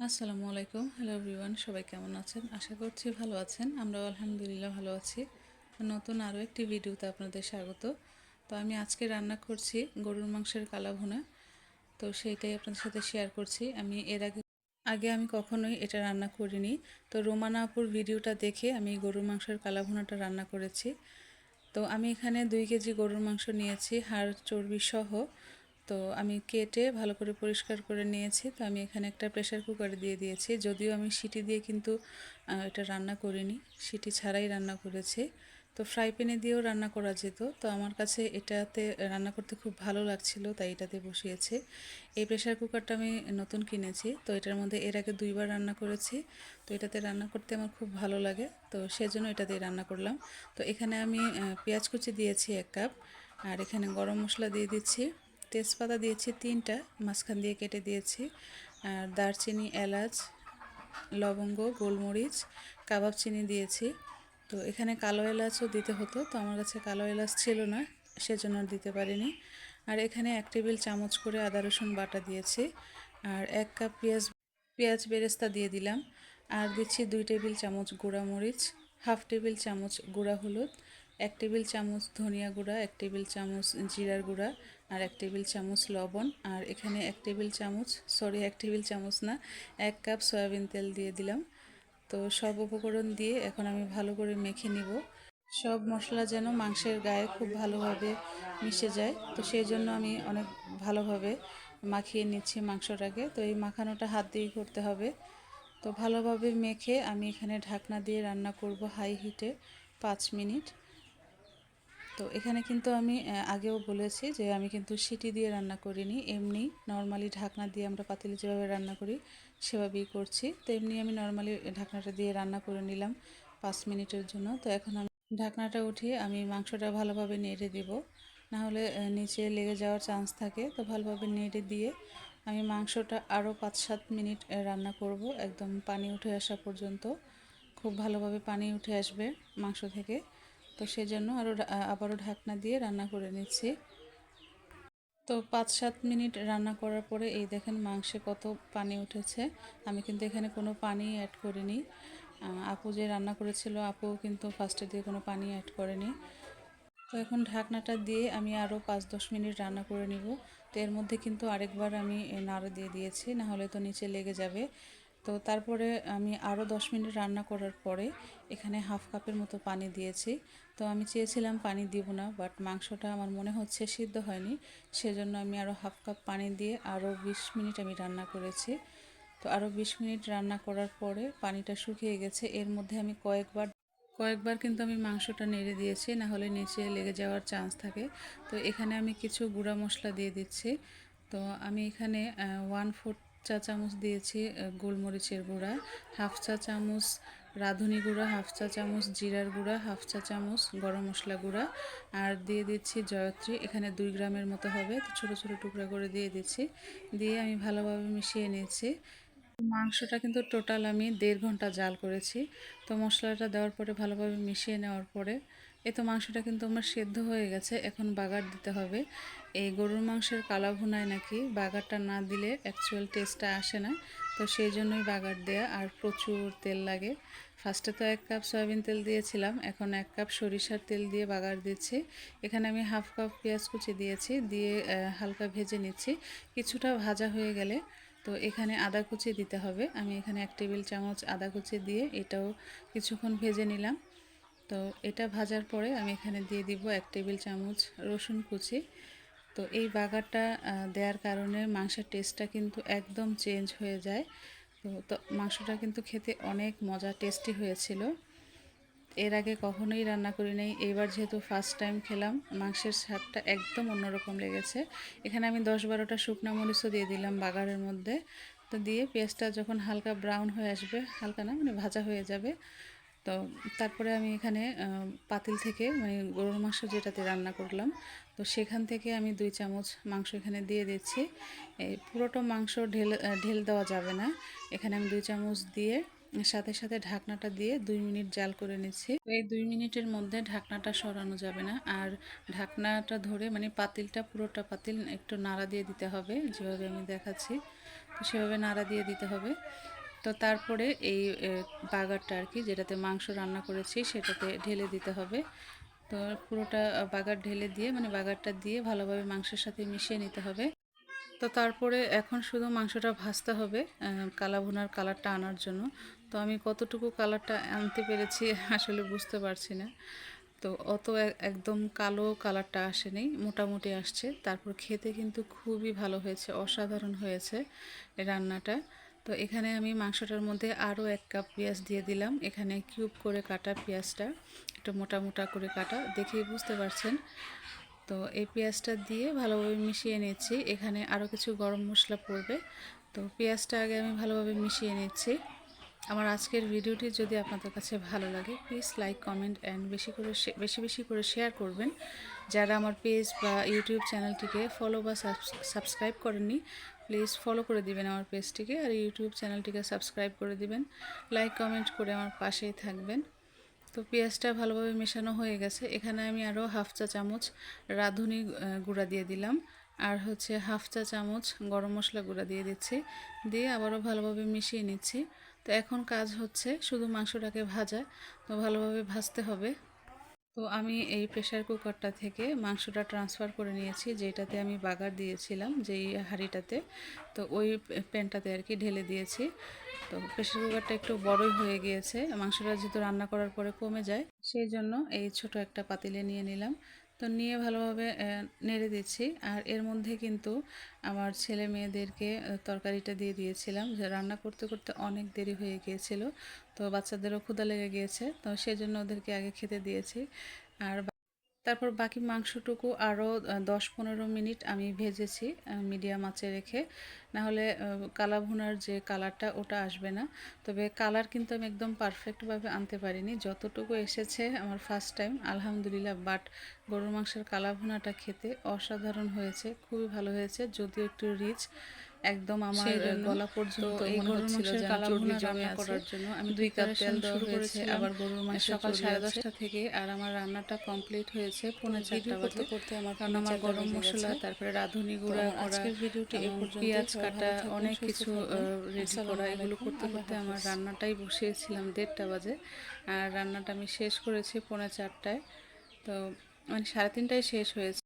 আসসালামু আলাইকুম। Hello everyone সবাই কেমন আছেন? আশা করছি ভালো আছেন। আমরাও আলহামদুলিল্লাহ ভালো আছি। নতুন আরও একটি ভিডিওতে আপনাদের স্বাগত। তো আমি আজকে রান্না করছি গরুর মাংসের কালা ভুনা তো সেইটাই আপনাদের সাথে শেয়ার করছি। আমি এর আগে আগে আমি কখনোই এটা রান্না করিনি। তো রোমানা আপুর ভিডিওটা দেখে আমি গরুর মাংসের কালা ভুনাটা রান্না করেছি। তো আমি এখানে দুই কেজি গরুর মাংস নিয়েছি, হাড় চর্বি সহ তো আমি কেটে ভালো করে পরিষ্কার করে নিয়েছি। তো আমি এখানে একটা প্রেশার কুকারে দিয়ে দিয়েছি। যদিও আমি সিটি দিয়ে কিন্তু এটা রান্না করিনি। সিটি ছাড়াই রান্না করেছি। তো ফ্রাই প্যানে দিয়েও রান্না করা যেত। তো আমার কাছে এটাতে রান্না করতে খুব ভালো লাগছিল, তাই এটাতে বসিয়েছি। এই প্রেশার কুকারটা আমি নতুন কিনেছি। তো এটার মধ্যে এর আগে দুইবার রান্না করেছি। তো এটাতে রান্না করতে আমার খুব ভালো লাগে। তো সেজন্য এটাতে রান্না করলাম। তো এখানে আমি পেঁয়াজ কুচি দিয়েছি এক কাপ। আর এখানে গরম মশলা দিয়ে দিচ্ছি। তেজপাতা দিয়েছি তিনটা, মাঝখান দিয়ে কেটে দিয়েছি। আর দারচিনি, এলাচ, লবঙ্গ, গোলমরিচ, কাবাব চিনি দিয়েছি। তো এখানে কালো এলাচও দিতে হতো, তো আমার কাছে কালো এলাচ ছিল না, সেজন্য দিতে পারিনি। আর এখানে এক টেবিল চামচ করে আদা রসুন বাটা দিয়েছি। আর এক কাপ পেঁয়াজ পেঁয়াজ বেরেস্তা দিয়ে দিলাম। আর দিচ্ছি দুই টেবিল চামচ গুঁড়া মরিচ হাফ টেবিল চামচ গুঁড়া হলুদ এক টেবিল চামচ ধনিয়া গুঁড়া, এক টেবিল চামচ জিরার গুঁড়া আর এক টেবিল চামচ লবণ। আর এখানে এক টেবিল চামচ, সরি, এক টেবিল চামচ না, এক কাপ সয়াবিন তেল দিয়ে দিলাম। তো সব উপকরণ দিয়ে এখন আমি ভালো করে মেখে নিব। সব মশলা যেন মাংসের গায়ে খুব ভালোভাবে মিশে যায়। তো সেই জন্য আমি অনেক ভালোভাবে মাখিয়ে নিচ্ছি মাংসটাকে। তো এই মাখানোটা হাত দিয়েই করতে হবে। তো ভালোভাবে মেখে আমি এখানে ঢাকনা দিয়ে রান্না করব হাই হিটে পাঁচ মিনিট। তো এখানে কিন্তু আমি আগেও বলেছি যে আমি কিন্তু সিটি দিয়ে রান্না করিনি। এমনি নর্মালি ঢাকনা দিয়ে আমরা পাতিলে যেভাবে রান্না করি, সেভাবেই করছি। তো এমনি আমি নর্মালি ঢাকনাটা দিয়ে রান্না করে নিলাম পাঁচ মিনিটের জন্য। তো এখন আমি ঢাকনাটা উঠিয়ে আমি মাংসটা ভালোভাবে নেড়ে দিব। নাহলে নিচে লেগে যাওয়ার চান্স থাকে। তো ভালোভাবে নেড়ে দিয়ে আমি মাংসটা আরও পাঁচ সাত মিনিট রান্না করব। একদম পানি উঠে আসা পর্যন্ত। খুব ভালোভাবে পানি উঠে আসবে মাংস থেকে। তো সেজন্য আরও আবারও ঢাকনা দিয়ে রান্না করে নিচ্ছি। তো পাঁচ সাত মিনিট রান্না করার পরে এই দেখেন মাংসে কত পানি উঠেছে। আমি কিন্তু এখানে কোনো পানি অ্যাড করিনি। আপু যে রান্না করেছিল আপু কিন্তু ফার্স্টে দিয়ে কোনো পানি অ্যাড করেনি। তো এখন ঢাকনাটা দিয়ে আমি আরও পাঁচ দশ মিনিট রান্না করে নিব। তো এর মধ্যে কিন্তু আরেকবার আমি নাড়ু দিয়ে দিয়েছি না হলে তো নিচে লেগে যাবে। তো তারপরে আমি আরও দশ মিনিট রান্না করার পরে এখানে হাফ কাপের মতো পানি দিয়েছি। তো আমি চেয়েছিলাম পানি দিব না বাট মাংসটা আমার মনে হচ্ছে সিদ্ধ হয়নি। সেজন্য আমি আরও হাফ কাপ পানি দিয়ে আরও বিশ মিনিট আমি রান্না করেছি। তো আরও বিশ মিনিট রান্না করার পরে পানিটা শুকিয়ে গেছে। এর মধ্যে আমি কয়েকবার কয়েকবার কিন্তু আমি মাংসটা নেড়ে দিয়েছি, না হলে নিচে লেগে যাওয়ার চান্স থাকে। তো এখানে আমি কিছু গুঁড়া মশলা দিয়ে দিচ্ছি। তো আমি এখানে ওয়ান ফোর চা চামচ দিয়েছি গোলমরিচের গুঁড়া, হাফ চা চামচ রাঁধুনি গুঁড়া, হাফ চা চামচ জিরার গুঁড়া, হাফ চা চামচ গরম মশলা গুঁড়া আর দিয়ে দিচ্ছি জয়ত্রী। এখানে দুই গ্রামের মতো হবে, তো ছোটো ছোটো টুকরা করে দিয়ে দিচ্ছি। দিয়ে আমি ভালোভাবে মিশিয়ে নিয়েছি। মাংসটা কিন্তু টোটাল আমি দেড় ঘণ্টা জাল করেছি। তো মশলাটা দেওয়ার পরে ভালোভাবে মিশিয়ে নেওয়ার পরে এ তো মাংসটা কিন্তু আমার সেদ্ধ হয়ে গেছে, এখন বাগার দিতে হবে। এই গরুর মাংসের কালা ভুনায় নাকি বাগারটা না দিলে অ্যাকচুয়াল টেস্টটা আসে না, তো সেই জন্যই বাগার দেয়া। আর প্রচুর তেল লাগে। ফার্স্টে তো এক কাপ সয়াবিন তেল দিয়েছিলাম, এখন এক কাপ সরিষার তেল দিয়ে বাগার দিচ্ছি। এখানে আমি হাফ কাপ পেঁয়াজ কুচি দিয়েছি, দিয়ে হালকা ভেজে নিচ্ছি। কিছুটা ভাজা হয়ে গেলে তো এখানে আদা কুচি দিতে হবে। আমি এখানে এক টেবিল চামচ আদা কুচি দিয়ে এটাও কিছুক্ষণ ভেজে নিলাম। তো এটা ভাজার পরে আমি এখানে দিয়ে দিব এক টেবিল চামচ রসুন কুচি। তো এই বাগারটা দেওয়ার কারণে মাংসের টেস্টটা কিন্তু একদম চেঞ্জ হয়ে যায়। তো মাংসটা কিন্তু খেতে অনেক মজা, টেস্টি হয়েছিল। এর আগে কখনোই রান্না করি নাই। এবার যেহেতু ফার্স্ট টাইম খেলাম, মাংসের স্বাদটা একদম অন্যরকম লেগেছে। এখানে আমি দশ বারোটা শুকনো মরিচও দিয়ে দিলাম বাগারের মধ্যে। তো দিয়ে পেঁয়াজটা যখন হালকা ব্রাউন হয়ে আসবে, হালকা না মানে ভাজা হয়ে যাবে তো তারপরে আমি এখানে পাতিল থেকে মানে গরুর মাংস যেটাতে রান্না করলাম, তো সেখান থেকে আমি দুই চামচ মাংস এখানে দিয়ে দিচ্ছি। এই পুরোটা মাংস ঢেল ঢেল দেওয়া যাবে না। এখানে আমি দুই চামচ দিয়ে সাথে সাথে ঢাকনাটা দিয়ে দুই মিনিট জাল করে নিচ্ছি। এই দুই মিনিটের মধ্যে ঢাকনাটা সরানো যাবে না। আর ঢাকনাটা ধরে মানে পাতিলটা, পুরোটা পাতিল একটু নাড়া দিয়ে দিতে হবে, যেভাবে আমি দেখাচ্ছি। তো সেভাবে নাড়া দিয়ে দিতে হবে। তো তারপরে এই বাগারটা আর কি, যেটাতে মাংস রান্না করেছি, সেটাতে ঢেলে দিতে হবে। তো পুরোটা বাগার ঢেলে দিয়ে মানে বাগারটা দিয়ে ভালোভাবে মাংসের সাথে মিশিয়ে নিতে হবে। তো তারপরে এখন শুধু মাংসটা ভাজতে হবে কালা ভুনার কালারটা আনার জন্য। তো আমি কতটুকু কালারটা আনতে পেরেছি আসলে বুঝতে পারছি না। তো অত একদম কালো কালারটা আসেনি, মোটামুটি আসছে। তারপর খেতে কিন্তু খুবই ভালো হয়েছে, অসাধারণ হয়েছে রান্নাটা। তো এখানে আমি মাংসটার মধ্যে আরও এক কাপ পেঁয়াজ দিয়ে দিলাম। এখানে কিউব করে কাটা পেঁয়াজটা, একটু মোটা মোটা করে কাটা, দেখেই বুঝতে পারছেন। তো এই পেঁয়াজটা দিয়ে ভালোভাবে মিশিয়ে নিচ্ছি এখানে আরও কিছু গরম মশলা পড়বে। তো পেঁয়াজটা আগে আমি ভালোভাবে মিশিয়ে নিচ্ছি। আমার আজকের ভিডিওটি যদি আপনাদের কাছে ভালো লাগে, প্লিজ লাইক, কমেন্ট, অ্যান্ড বেশি করে বেশি বেশি করে শেয়ার করবেন। যারা আমার পেজ বা ইউটিউব চ্যানেলটিকে ফলো বা সাবস্ক্রাইব করেননি প্লিজ ফলো করে দিবেন আমার পেজটিকে আর ইউটিউব চ্যানেলটিকে সাবস্ক্রাইব করে দিবেন। লাইক কমেন্ট করে আমার পাশেই থাকবেন। তো পেঁয়াজটা ভালোভাবে মেশানো হয়ে গেছে। এখানে আমি আরও হাফ চা চামচ রাঁধুনি গুঁড়া দিয়ে দিলাম। আর হচ্ছে হাফ চা চামচ গরম মশলা গুঁড়া দিয়ে দিচ্ছি। দিয়ে আবারও ভালোভাবে মিশিয়ে নিচ্ছি। তো এখন কাজ হচ্ছে শুধু মাংসটাকে ভাজা। তো ভালোভাবে ভাজতে হবে। তো আমি এই প্রেশার কুকারটা থেকে মাংসটা ট্রান্সফার করে নিয়েছি, যেটাতে আমি বাগার দিয়েছিলাম, যেই হাঁড়িটাতে। তো ওই প্যানটাতে আর কি ঢেলে দিয়েছি। তো প্রেশার কুকারটা একটু বড়ই হয়ে গিয়েছে, মাংসটা যেহেতু রান্না করার পরে কমে যায়, সেই জন্য এই ছোট একটা পাতিলে নিয়ে নিলাম। তো নিয়ে ভালোভাবে নেড়ে দিচ্ছি। আর এর মধ্যে কিন্তু আমার ছেলে মেয়েদেরকে তরকারিটা দিয়ে দিয়েছিলাম। যে রান্না করতে করতে অনেক দেরি হয়ে গিয়েছিল। তো বাচ্চাদেরও ক্ষুদা লেগে গিয়েছে। তো সেজন্য ওদেরকে আগে খেতে দিয়েছি। আর তারপর বাকি মাংসটুকু আরও দশ পনেরো মিনিট আমি ভেজেছি মিডিয়াম আঁচে রেখে। নাহলে কালা ভুনার যে কালারটা ওটা আসবে না। তবে কালার কিন্তু আমি একদম পারফেক্টভাবে আনতে পারিনি। যতটুকু এসেছে আমার ফার্স্ট টাইম আলহামদুলিল্লাহ। বাট গরুর মাংসের কালা ভুনাটা খেতে অসাধারণ হয়েছে, খুবই ভালো হয়েছে। যদিও একটু রিচ একদম আমার গলা পর্যন্ত এই মনে গরুর হচ্ছিল মাংসের কালা ভুনা রান্না করার জন্য। আমি দুই কাপ তেল দেওয়া হয়েছে আবার গরুর মাংস সকাল সাড়ে দশটা থেকে আর আমার রান্নাটা কমপ্লিট হয়েছে পৌনে চারটা বাজে। করতে করতে আমার কারণ আমার গরম মশলা তারপরে রাঁধুনি গুঁড়া আজকের ভিডিওটি পেঁয়াজ কাটা অনেক কিছু। রেডি করা এগুলো করতে করতে আমার রান্নাটাই বসিয়েছিলাম দেড়টা বাজে। আর রান্নাটা আমি শেষ করেছি পৌনে চারটায়। তো মানে সাড়ে তিনটায় শেষ হয়েছে।